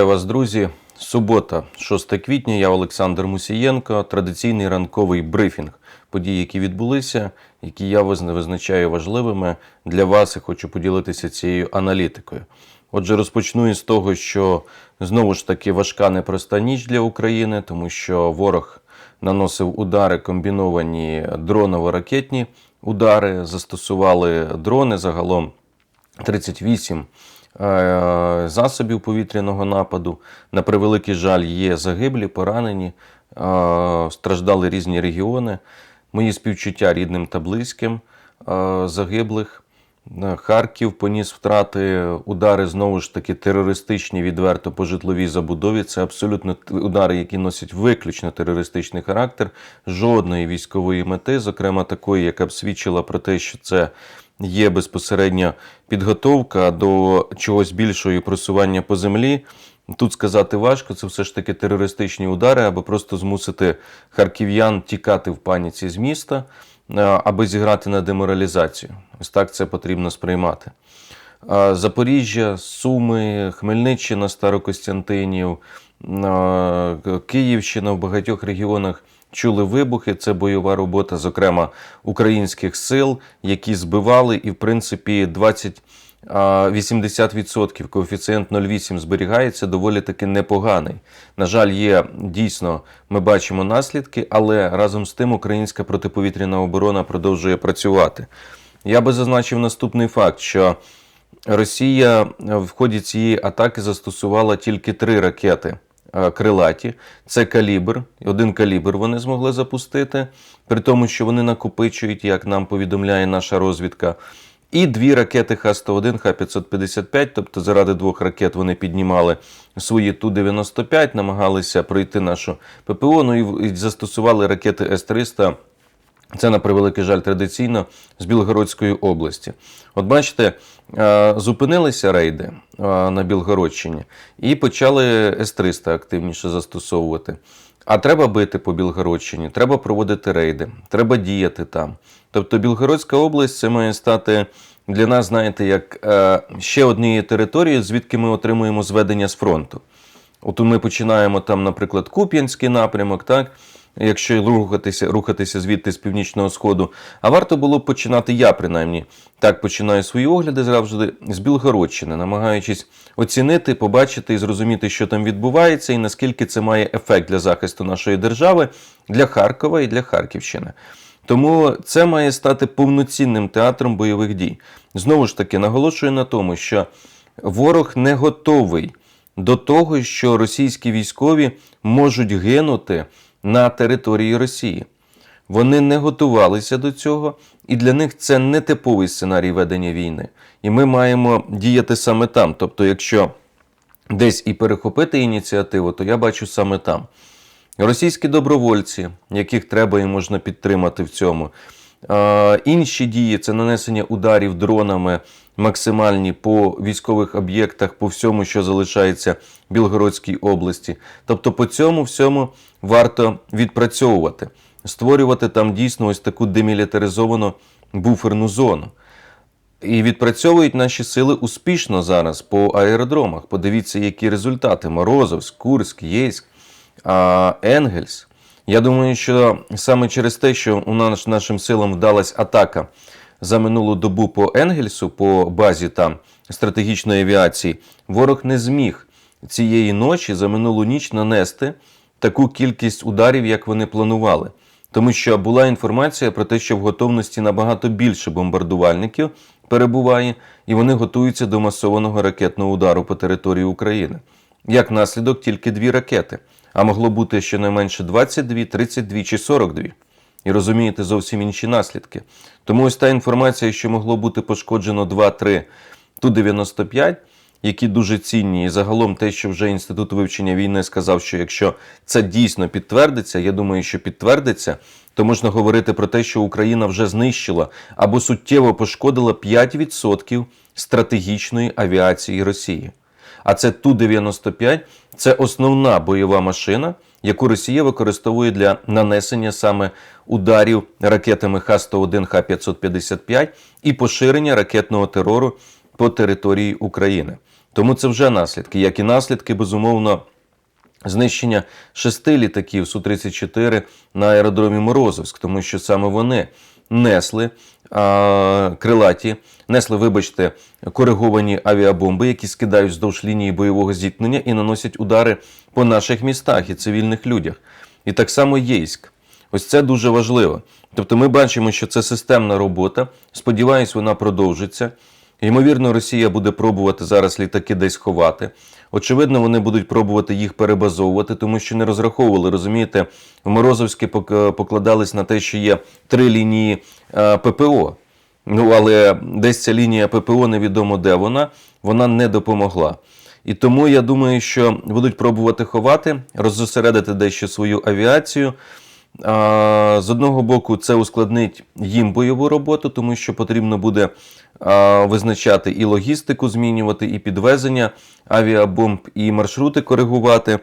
Вітаю вас, друзі. Субота, 6 квітня. Я Олександр Мусієнко. Традиційний ранковий брифінг подій, які відбулися, які я визначаю важливими для вас і хочу поділитися цією аналітикою. Отже, розпочну із того, що знову ж таки важка непроста ніч для України, тому що ворог наносив удари комбіновані дроново-ракетні удари, застосували дрони загалом 38 е, засобів повітряного нападу. На превеликий жаль, є загиблі, поранені, е, страждали різні регіони. Мої співчуття рідним та близьким е, загиблих. Е, Харків поніс втрати, удари знову ж таки терористичні відверто по житловій забудові. Це абсолютно удари, які носять виключно терористичний характер, жодної військової мети, зокрема такої, яка б свідчила про те, що це є безпосередня підготовка до чогось більшого і просування по землі. Тут сказати важко, це все ж таки терористичні удари, аби просто змусити харків'ян тікати в паніці з міста, е, аби зіграти на деморалізацію. Ось так це потрібно сприймати. Е, Запоріжжя, Суми, Хмельниччина, Старокостянтинів, е, Київщина в багатьох регіонах чули вибухи. Це бойова робота, зокрема українських сил, які збивали, і в принципі 20. а, 80% коефіцієнт 0,8 зберігається доволі таки непоганий. На жаль, є дійсно, ми бачимо наслідки, але разом з тим українська протиповітряна оборона продовжує працювати. Я би зазначив наступний факт, що Росія в ході цієї атаки застосувала тільки три ракети крилаті. Це калібр. Один калібр вони змогли запустити, при тому, що вони накопичують, як нам повідомляє наша розвідка. І дві ракети Х-101, Х-555, тобто заради двох ракет вони піднімали свої Ту-95, намагалися пройти нашу ППО, ну і застосували ракети С-300 це, на превеликий жаль, традиційно з Білгородської області. От бачите, е, зупинилися рейди е, на Білгородщині і почали С-300 активніше застосовувати. А треба бити по Білгородщині, треба проводити рейди, треба діяти там. Тобто Білгородська область це має стати для нас, знаєте, як е, ще однією територією, звідки ми отримуємо зведення з фронту. От ми починаємо там, наприклад, Куп'янський напрямок, так? Якщо рухатися, рухатися звідти з північного сходу. А варто було починати я, принаймні, так починаю свої огляди завжди з Білгородщини, намагаючись оцінити, побачити і зрозуміти, що там відбувається, і наскільки це має ефект для захисту нашої держави, для Харкова і для Харківщини. Тому це має стати повноцінним театром бойових дій. Знову ж таки, наголошую на тому, що ворог не готовий до того, що російські військові можуть гинути на території Росії. Вони не готувалися до цього, і для них це не типовий сценарій ведення війни. І ми маємо діяти саме там. Тобто, якщо десь і перехопити ініціативу, то я бачу саме там. Російські добровольці, яких треба і можна підтримати в цьому. Інші дії це нанесення ударів дронами максимальні по військових об'єктах, по всьому, що залишається в Білгородській області. Тобто, по цьому всьому варто відпрацьовувати, створювати там дійсно ось таку демілітаризовану буферну зону. І відпрацьовують наші сили успішно зараз по аеродромах. Подивіться, які результати: Морозовськ, Курськ, Єйськ, Енгельс. Я думаю, що саме через те, що у нас нашим силам вдалась атака за минулу добу по Енгельсу, по базі там стратегічної авіації, ворог не зміг цієї ночі за минулу ніч нанести таку кількість ударів, як вони планували. Тому що була інформація про те, що в готовності набагато більше бомбардувальників перебуває, і вони готуються до масованого ракетного удару по території України. Як наслідок, тільки дві ракети, а могло бути щонайменше 22, 32 чи 42. І розумієте зовсім інші наслідки. Тому ось та інформація, що могло бути пошкоджено 2-3 Ту-95, які дуже цінні, і загалом те, що вже інститут вивчення війни сказав, що якщо це дійсно підтвердиться, я думаю, що підтвердиться, то можна говорити про те, що Україна вже знищила або суттєво пошкодила 5% стратегічної авіації Росії. А це Ту-95 це основна бойова машина, яку Росія використовує для нанесення саме ударів ракетами Х-101, Х-555 і поширення ракетного терору по території України. Тому це вже наслідки, як і наслідки, безумовно, знищення шести літаків Су-34 на аеродромі Морозовськ, тому що саме вони несли а, крилаті, несли, вибачте, кориговані авіабомби, які скидають вздовж лінії бойового зіткнення і наносять удари по наших містах і цивільних людях. І так само Єйськ. Ось це дуже важливо. Тобто ми бачимо, що це системна робота. Сподіваюсь, вона продовжиться. Ймовірно, Росія буде пробувати зараз літаки десь ховати. Очевидно, вони будуть пробувати їх перебазовувати, тому що не розраховували. Розумієте, в Морозовське пок- покладались на те, що є три лінії е, ППО. Ну, але десь ця лінія ППО невідомо де вона, вона не допомогла. І тому я думаю, що будуть пробувати ховати, роззосередити дещо свою авіацію. З одного боку, це ускладнить їм бойову роботу, тому що потрібно буде визначати і логістику, змінювати, і підвезення авіабомб, і маршрути коригувати.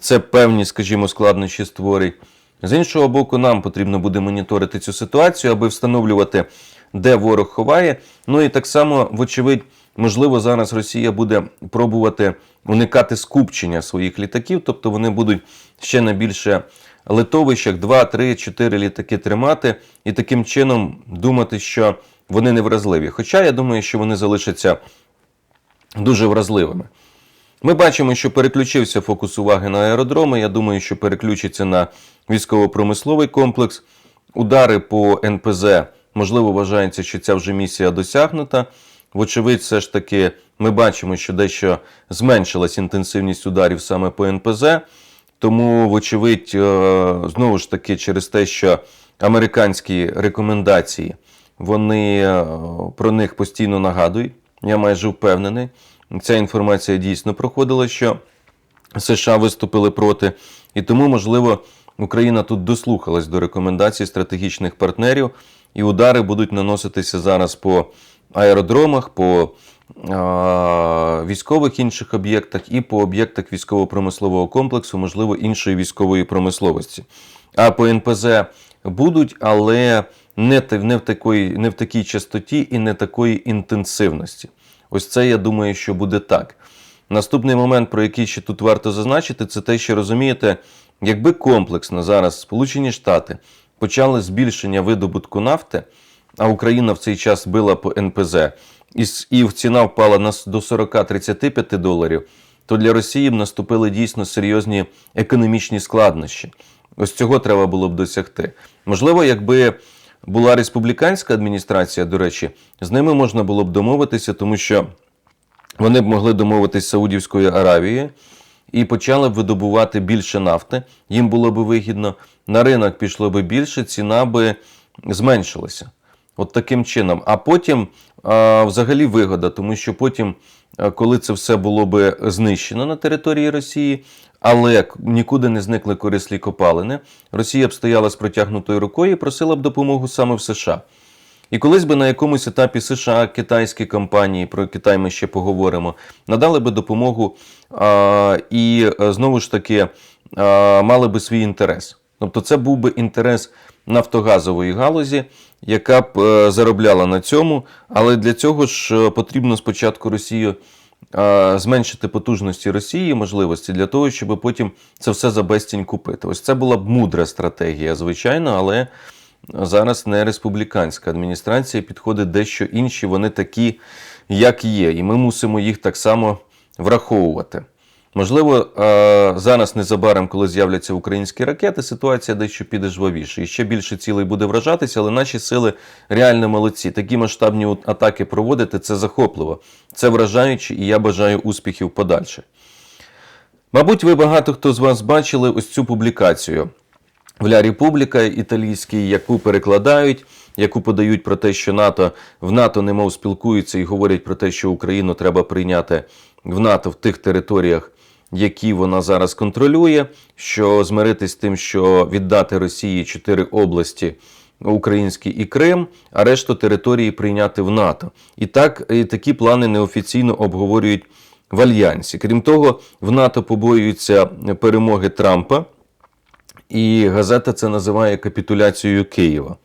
Це певні, скажімо, складнощі створить. З іншого боку, нам потрібно буде моніторити цю ситуацію, аби встановлювати, де ворог ховає. Ну і так само, вочевидь, можливо, зараз Росія буде пробувати уникати скупчення своїх літаків, тобто вони будуть ще на більше литовищах 2, 3, 4 літаки тримати і таким чином думати, що вони не вразливі. Хоча я думаю, що вони залишаться дуже вразливими. Ми бачимо, що переключився фокус уваги на аеродроми. Я думаю, що переключиться на військово-промисловий комплекс. Удари по НПЗ, можливо, вважається, що ця вже місія досягнута. Вочевидь, все ж таки, ми бачимо, що дещо зменшилась інтенсивність ударів саме по НПЗ. Тому, вочевидь, е, знову ж таки, через те, що американські рекомендації вони е, про них постійно нагадують. Я майже впевнений. Ця інформація дійсно проходила, що США виступили проти, і тому, можливо, Україна тут дослухалась до рекомендацій стратегічних партнерів, і удари будуть наноситися зараз по аеродромах, по військових інших об'єктах і по об'єктах військово-промислового комплексу, можливо, іншої військової промисловості. А по НПЗ будуть, але не, не, в такої, не в такій частоті і не такої інтенсивності. Ось це я думаю, що буде так. Наступний момент, про який ще тут варто зазначити, це те, що розумієте, якби комплексно зараз Сполучені Штати почали збільшення видобутку нафти, а Україна в цей час била по НПЗ, і, ціна впала до 40-35 доларів, то для Росії б наступили дійсно серйозні економічні складнощі. Ось цього треба було б досягти. Можливо, якби була республіканська адміністрація, до речі, з ними можна було б домовитися, тому що вони б могли домовитися з Саудівською Аравією і почали б видобувати більше нафти. Їм було б вигідно. На ринок пішло б більше, ціна би зменшилася. От таким чином. А потім а, взагалі вигода, тому що потім, коли це все було би знищено на території Росії, але нікуди не зникли корислі копалини, Росія б стояла з протягнутою рукою і просила б допомогу саме в США. І колись би на якомусь етапі США, китайські компанії, про Китай ми ще поговоримо, надали би допомогу а, і е, знову ж таки а, мали би свій інтерес. Тобто це був би інтерес нафтогазової галузі, яка б е, заробляла на цьому, але для цього ж е, потрібно спочатку Росію е, зменшити потужності Росії, можливості для того, щоб потім це все за безцінь купити. Ось це була б мудра стратегія, звичайно, але зараз не республіканська адміністрація, підходить дещо інші, вони такі, як є, і ми мусимо їх так само враховувати. Можливо, е, зараз незабаром, коли з'являться українські ракети, ситуація дещо піде жвавіше. І ще більше цілей буде вражатися, але наші сили реально молодці. Такі масштабні атаки проводити це захопливо, це вражаюче, і я бажаю успіхів подальше. Мабуть, ви багато хто з вас бачили ось цю публікацію в Ля Републіка італійській, яку перекладають, яку подають про те, що НАТО в НАТО немов спілкуються і говорять про те, що Україну треба прийняти в НАТО в тих територіях, які вона зараз контролює, що змиритись з тим, що віддати Росії чотири області. Український і Крим, а решту території прийняти в НАТО. І так і такі плани неофіційно обговорюють в альянсі. Крім того, в НАТО побоюються перемоги Трампа, і газета це називає капітуляцією Києва.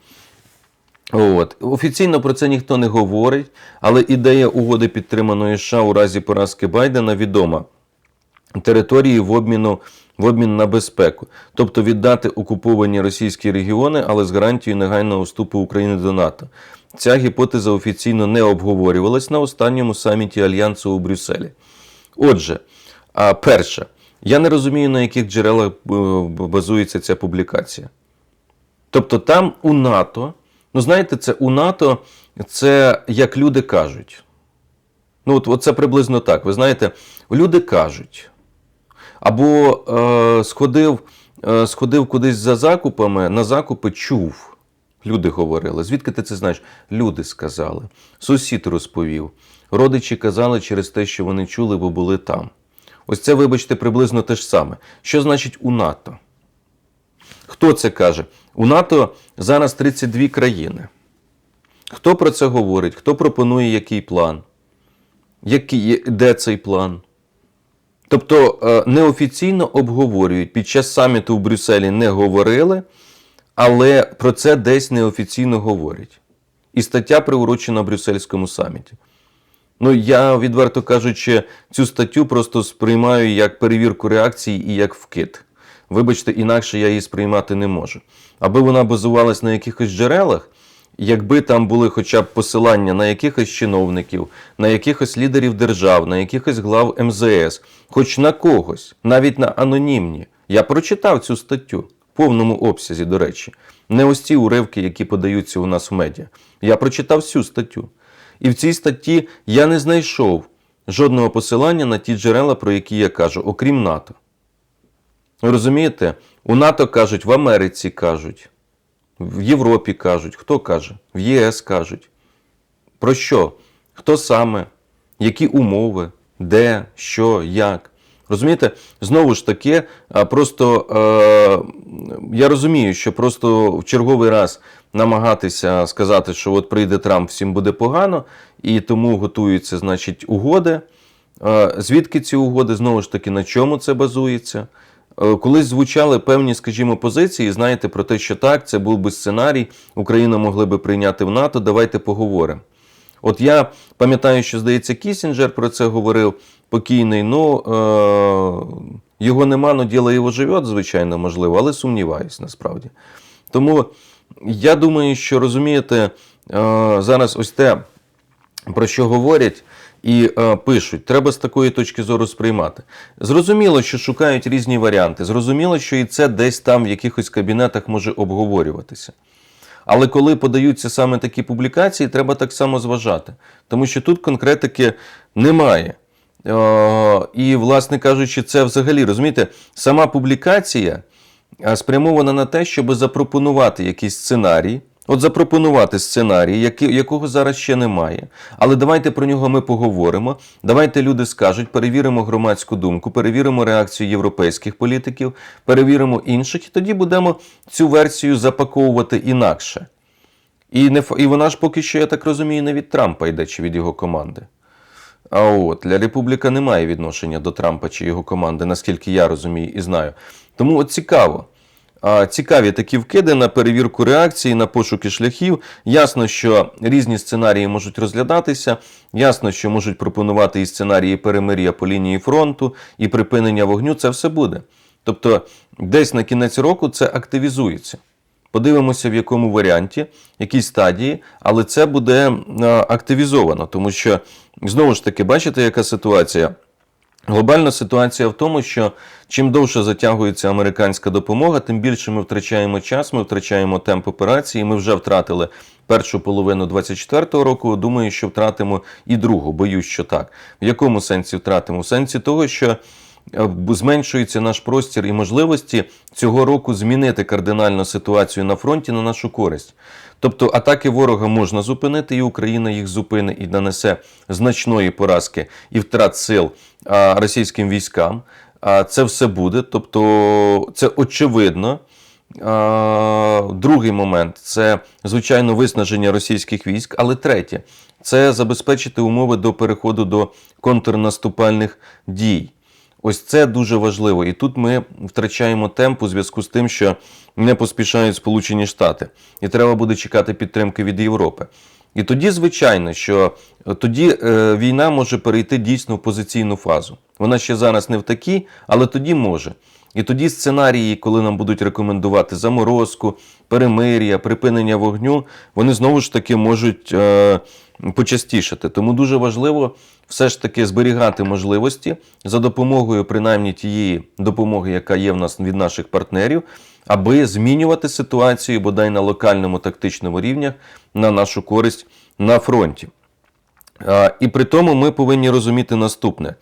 От. Офіційно про це ніхто не говорить, але ідея угоди підтриманої США у разі поразки Байдена відома. Території в обміну в обмін на безпеку, тобто віддати окуповані російські регіони, але з гарантією негайного вступу України до НАТО. Ця гіпотеза офіційно не обговорювалась на останньому саміті Альянсу у Брюсселі. Отже, перше, я не розумію, на яких джерелах е, базується ця публікація. Тобто там у НАТО, ну знаєте, це у НАТО, це як люди кажуть. Ну, от це приблизно так. Ви знаєте, люди кажуть. Або е, сходив, е, сходив кудись за закупами, на закупи чув. Люди говорили. Звідки ти це знаєш? Люди сказали. Сусід розповів. Родичі казали через те, що вони чули, бо були там. Ось це, вибачте, приблизно те ж саме. Що значить у НАТО? Хто це каже? У НАТО зараз 32 країни. Хто про це говорить? Хто пропонує який план? Який, де цей план? Тобто е, неофіційно обговорюють. Під час саміту в Брюсселі не говорили, але про це десь неофіційно говорять. І стаття приурочена Брюссельському саміті. Ну, я, відверто кажучи, цю статтю просто сприймаю як перевірку реакції і як вкид. Вибачте, інакше я її сприймати не можу. Аби вона базувалась на якихось джерелах, якби там були хоча б посилання на якихось чиновників, на якихось лідерів держав, на якихось глав МЗС, хоч на когось, навіть на анонімні. Я прочитав цю статтю в повному обсязі, до речі. Не ось ці уривки, які подаються у нас в медіа. Я прочитав всю статтю. І в цій статті я не знайшов жодного посилання на ті джерела, про які я кажу, окрім НАТО. Розумієте? У НАТО кажуть, в Америці кажуть, в Європі кажуть, хто каже? В ЄС кажуть. Про що? Хто саме? Які умови? Де, що, як? Розумієте? Знову ж таки, просто е, я розумію, що просто в черговий раз намагатися сказати, що от прийде Трамп, всім буде погано, і тому готуються, значить, угоди. Е, Звідки ці угоди? Знову ж таки, на чому це базується? Е, Колись звучали певні, скажімо, позиції, знаєте, про те, що так, це був би сценарій, Україна могли би прийняти в НАТО, давайте поговоримо. От я пам'ятаю, що, здається, Кісінджер про це говорив покійний. Ну, е- його нема, но діло його живе, звичайно, можливо, але сумніваюсь насправді. Тому я думаю, що розумієте, е- зараз ось те, про що говорять і е, пишуть, треба з такої точки зору сприймати. Зрозуміло, що шукають різні варіанти. Зрозуміло, що і це десь там в якихось кабінетах може обговорюватися. Але коли подаються саме такі публікації, треба так само зважати, тому що тут конкретики немає. Е, І, власне кажучи, це взагалі розумієте, сама публікація е, спрямована на те, щоб запропонувати якийсь сценарій. От запропонувати сценарій, якого зараз ще немає. Але давайте про нього ми поговоримо. Давайте люди скажуть, перевіримо громадську думку, перевіримо реакцію європейських політиків, перевіримо інших, і тоді будемо цю версію запаковувати інакше. І, не, і вона ж поки що, я так розумію, не від Трампа йде чи від його команди. А от для Републіка немає відношення до Трампа чи його команди, наскільки я розумію і знаю. Тому от цікаво. Цікаві такі вкиди на перевірку реакції, на пошуки шляхів. Ясно, що різні сценарії можуть розглядатися. Ясно, що можуть пропонувати і сценарії перемир'я по лінії фронту, і припинення вогню. Це все буде. Тобто, десь на кінець року це активізується. Подивимося, в якому варіанті, якій стадії, але це буде активізовано, тому що знову ж таки, бачите, яка ситуація? Глобальна ситуація в тому, що чим довше затягується американська допомога, тим більше ми втрачаємо час, ми втрачаємо темп операції. Ми вже втратили першу половину 24-го року. Думаю, що втратимо і другу. Боюсь, що так. В якому сенсі втратимо? В сенсі того, що е, зменшується наш простір і можливості цього року змінити кардинально ситуацію на фронті на нашу користь. Тобто атаки ворога можна зупинити, і Україна їх зупине і нанесе значної поразки і втрат сил російським військам. А це все буде. Тобто, це очевидно. Другий момент це звичайно виснаження російських військ, але третє це забезпечити умови до переходу до контрнаступальних дій. Ось це дуже важливо. І тут ми втрачаємо темп у зв'язку з тим, що не поспішають Сполучені Штати, і треба буде чекати підтримки від Європи. І тоді, звичайно, що е, тоді е, війна може перейти дійсно в позиційну фазу. Вона ще зараз не в такій, але тоді може. І тоді сценарії, коли нам будуть рекомендувати заморозку, перемир'я, припинення вогню, вони знову ж таки можуть е, почастішати. Тому дуже важливо все ж таки зберігати можливості за допомогою принаймні тієї допомоги, яка є в нас від наших партнерів, аби змінювати ситуацію бодай на локальному тактичному рівнях на нашу користь на фронті. А, І при тому ми повинні розуміти наступне.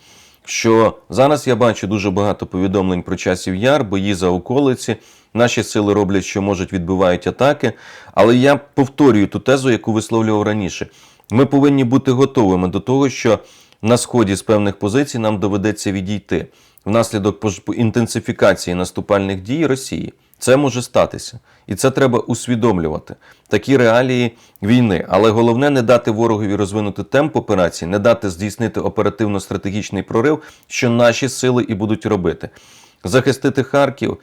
Що зараз я бачу дуже багато повідомлень про часів яр, бої за околиці. Наші сили роблять, що можуть, відбивають атаки. Але я повторюю ту тезу, яку висловлював раніше. Ми повинні бути готовими до того, що на сході з певних позицій нам доведеться відійти внаслідок інтенсифікації наступальних дій Росії. Це може статися, і це треба усвідомлювати. Такі реалії війни. Але головне не дати ворогові розвинути темп операції, не дати здійснити оперативно-стратегічний прорив, що наші сили і будуть робити. Захистити Харків.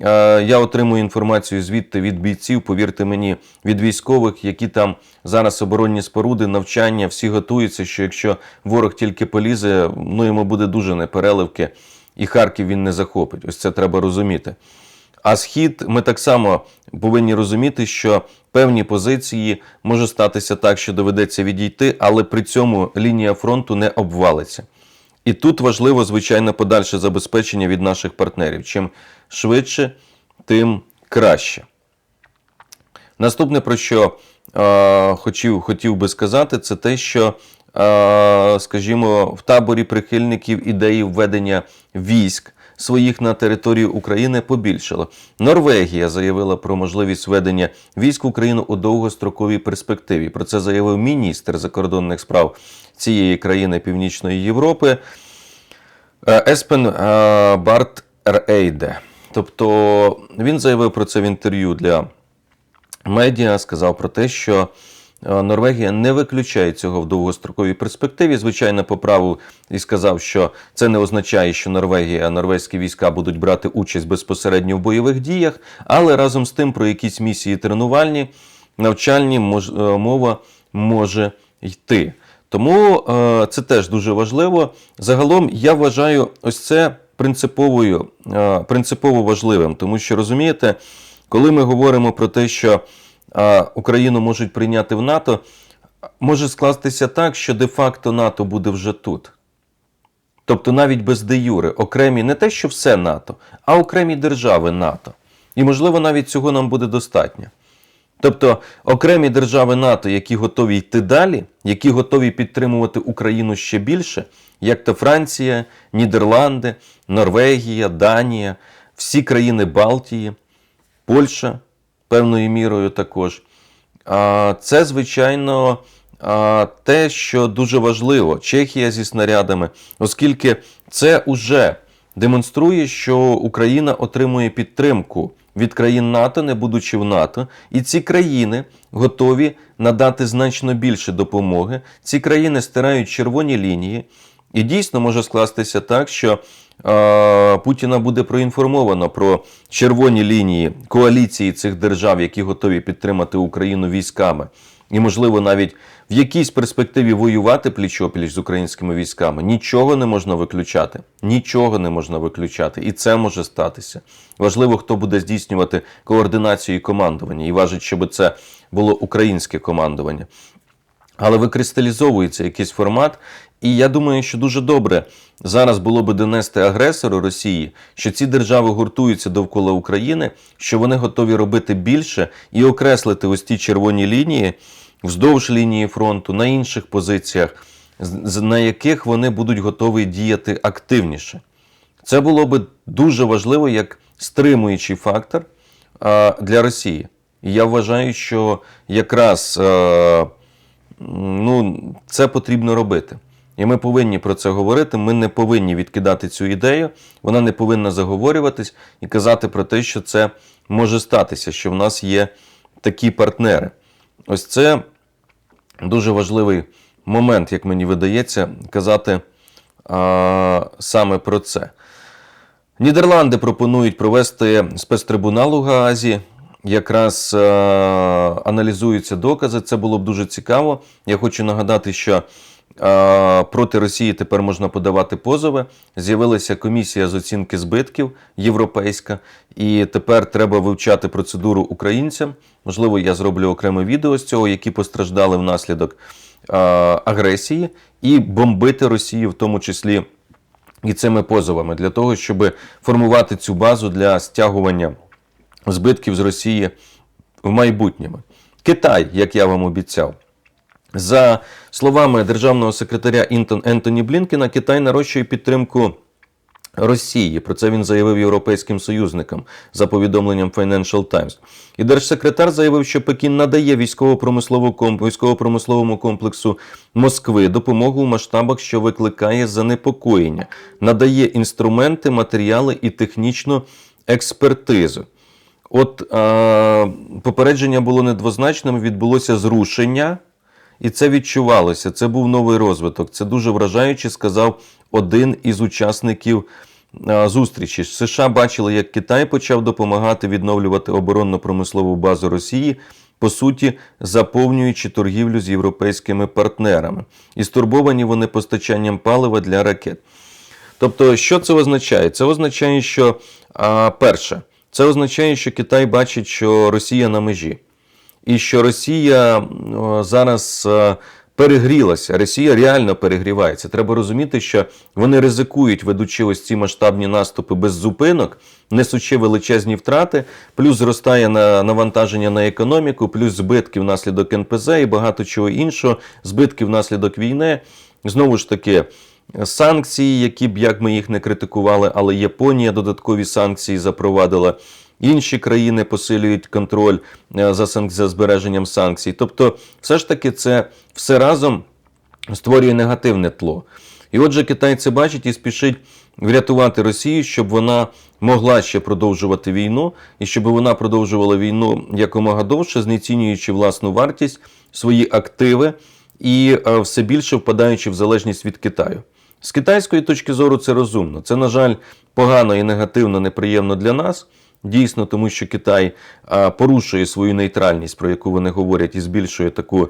Е, Я отримую інформацію звідти від бійців, повірте мені, від військових, які там зараз оборонні споруди, навчання, всі готуються, що якщо ворог тільки полізе, ну йому буде дуже непереливки, і Харків він не захопить. Ось це треба розуміти. А схід ми так само повинні розуміти, що певні позиції може статися так, що доведеться відійти, але при цьому лінія фронту не обвалиться. І тут важливо, звичайно, подальше забезпечення від наших партнерів. Чим швидше, тим краще. Наступне, про що е, хотів, хотів би сказати, це те, що, е, скажімо, в таборі прихильників ідеї введення військ своїх на територію України побільшало. Норвегія заявила про можливість введення військ в Україну у довгостроковій перспективі. Про це заявив міністр закордонних справ цієї країни Північної Європи. Е, Еспен е, Барт Рейде. Тобто він заявив про це в інтерв'ю для медіа, сказав про те, що Норвегія не виключає цього в довгостроковій перспективі. Звичайно, поправив і сказав, що це не означає, що Норвегія, норвезькі війська будуть брати участь безпосередньо в бойових діях, але разом з тим про якісь місії тренувальні, навчальні мож, е, мова може йти. Тому е, це теж дуже важливо. Загалом я вважаю ось це принциповою, е, принципово важливим, тому що розумієте, коли ми говоримо про те, що е, Україну можуть прийняти в НАТО, може скластися так, що де-факто НАТО буде вже тут. Тобто навіть без де юри, окремі не те, що все НАТО, а окремі держави НАТО. І можливо навіть цього нам буде достатньо. Тобто окремі держави НАТО, які готові йти далі, які готові підтримувати Україну ще більше, як то Франція, Нідерланди, Норвегія, Данія, всі країни Балтії, Польща певною мірою також. Це, звичайно, те, що дуже важливо, Чехія зі снарядами, оскільки це уже демонструє, що Україна отримує підтримку від країн НАТО, не будучи в НАТО, і ці країни готові надати значно більше допомоги. Ці країни стирають червоні лінії, і дійсно може скластися так, що Путіна буде проінформовано про червоні лінії коаліції цих держав, які готові підтримати Україну військами, і, можливо, навіть в якійсь перспективі воювати пліч-опліч з українськими військами. Нічого не можна виключати. Нічого не можна виключати. І це може статися. Важливо, хто буде здійснювати координацію і командування. І важить, щоб це було українське командування. Але викристалізовується якийсь формат, і я думаю, що дуже добре зараз було би донести агресору Росії, що ці держави гуртуються довкола України, що вони готові робити більше і окреслити ось ті червоні лінії вздовж лінії фронту на інших позиціях, на яких вони будуть готові діяти активніше. Це було би дуже важливо як стримуючий фактор для Росії. І я вважаю, що якраз е, ну, це потрібно робити. І ми повинні про це говорити. Ми не повинні відкидати цю ідею, вона не повинна заговорюватись і казати про те, що це може статися, що в нас є такі партнери. Ось це дуже важливий момент, як мені видається, казати а, саме про це. Нідерланди пропонують провести спецтрибунал у Гаазі. Якраз е, аналізуються докази. Це було б дуже цікаво. Я хочу нагадати, що проти Росії тепер можна подавати позови. З'явилася комісія з оцінки збитків європейська, і тепер треба вивчати процедуру українцям. Можливо, я зроблю окреме відео з цього, які постраждали внаслідок агресії, і бомбити Росію, в тому числі і цими позовами, для того, щоб формувати цю базу для стягування збитків з Росії в майбутньому. Китай, як я вам обіцяв. За словами державного секретаря Ентоні Блінкена, Китай нарощує підтримку Росії. Про це він заявив європейським союзникам за повідомленням Financial Times. І держсекретар заявив, що Пекін надає військово-промисловому комплексу Москви допомогу в масштабах, що викликає занепокоєння, надає інструменти, матеріали і технічну експертизу. От е, попередження було недвозначним, відбулося зрушення, і це відчувалося. Це був новий розвиток. Це дуже вражаюче, сказав один із учасників е, зустрічі. США бачили, як Китай почав допомагати відновлювати оборонно-промислову базу Росії, по суті, заповнюючи торгівлю з європейськими партнерами. І стурбовані вони постачанням палива для ракет. Тобто, що це означає? Це означає, що а, перше, це означає, що Китай бачить, що Росія на межі, і що Росія зараз е, перегрілася. Росія реально перегрівається. Треба розуміти, що вони ризикують, ведучи ось ці масштабні наступи без зупинок, несучи величезні втрати, плюс зростає на навантаження на економіку, плюс збитки внаслідок НПЗ і багато чого іншого, збитки внаслідок війни. Знову ж таки. Санкції, які б як ми їх не критикували, але Японія додаткові санкції запровадила. Інші країни посилюють контроль е, за, за збереженням санкцій. Тобто, все ж таки, це все разом створює негативне тло. І отже, Китай це бачить і спішить врятувати Росію, щоб вона могла ще продовжувати війну, і щоб вона продовжувала війну якомога довше, знецінюючи власну вартість, свої активи і е, все більше впадаючи в залежність від Китаю. З китайської точки зору це розумно. Це, на жаль, погано і негативно, неприємно для нас. Дійсно, тому що Китай порушує свою нейтральність, про яку вони говорять, і збільшує таку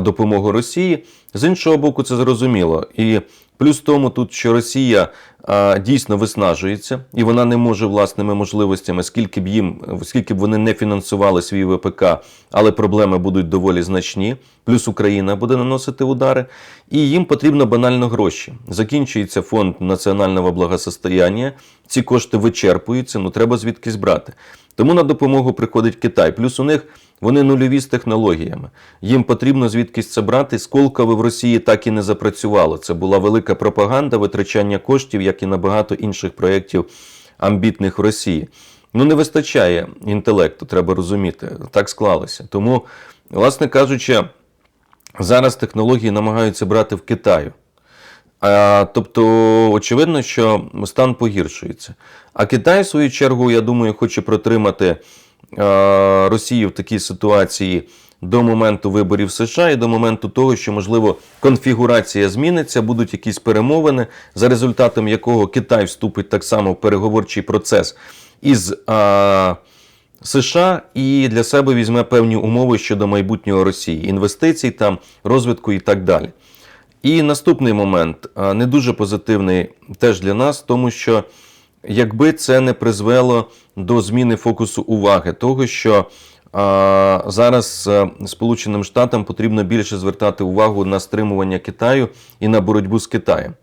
допомогу Росії. З іншого боку, це зрозуміло. І плюс тому тут, що Росія а, дійсно виснажується, і вона не може власними можливостями, скільки б їм, скільки б вони не фінансували свій ВПК, але проблеми будуть доволі значні. Плюс Україна буде наносити удари, і їм потрібно банально гроші. Закінчується фонд національного благосостояння, ці кошти вичерпуються, ну треба звідкись брати. Тому на допомогу приходить Китай. Плюс у них вони нульові з технологіями. Їм потрібно звідкись це брати. Сколково в Росії так і не запрацювало. Це була велика пропаганда, витрачання коштів, як і на багато інших проєктів амбітних в Росії. Ну не вистачає інтелекту, треба розуміти. Так склалося. Тому, власне кажучи, зараз технології намагаються брати в Китаю. А, Тобто, очевидно, що стан погіршується. А Китай, в свою чергу, я думаю, хоче протримати а, Росію в такій ситуації до моменту виборів США і до моменту того, що, можливо, конфігурація зміниться, будуть якісь перемовини, за результатом якого Китай вступить так само в переговорчий процес із а, США і для себе візьме певні умови щодо майбутнього Росії, інвестицій, там, розвитку і так далі. І наступний момент не дуже позитивний теж для нас, тому що якби це не призвело до зміни фокусу уваги, того, що зараз Сполученим Штатам потрібно більше звертати увагу на стримування Китаю і на боротьбу з Китаєм.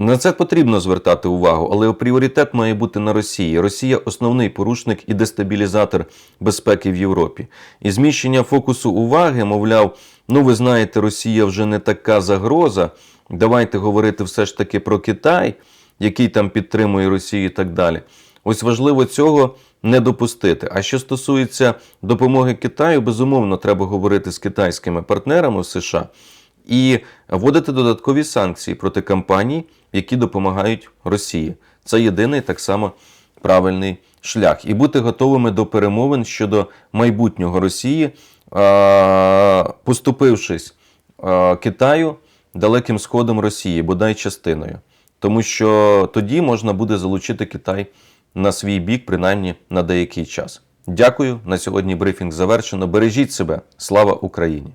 На це потрібно звертати увагу, але пріоритет має бути на Росії. Росія основний порушник і дестабілізатор безпеки в Європі. І зміщення фокусу уваги, мовляв, ну ви знаєте, Росія вже не така загроза. Давайте говорити все ж таки про Китай, який там підтримує Росію і так далі. Ось важливо цього не допустити. А що стосується допомоги Китаю, безумовно, треба говорити з китайськими партнерами в США і вводити додаткові санкції проти компаній, які допомагають Росії. Це єдиний так само правильний шлях. І бути готовими до перемовин щодо майбутнього Росії, поступившись Китаю далеким сходом Росії, бодай частиною. Тому що тоді можна буде залучити Китай на свій бік, принаймні на деякий час. Дякую. На сьогодні брифінг завершено. Бережіть себе. Слава Україні!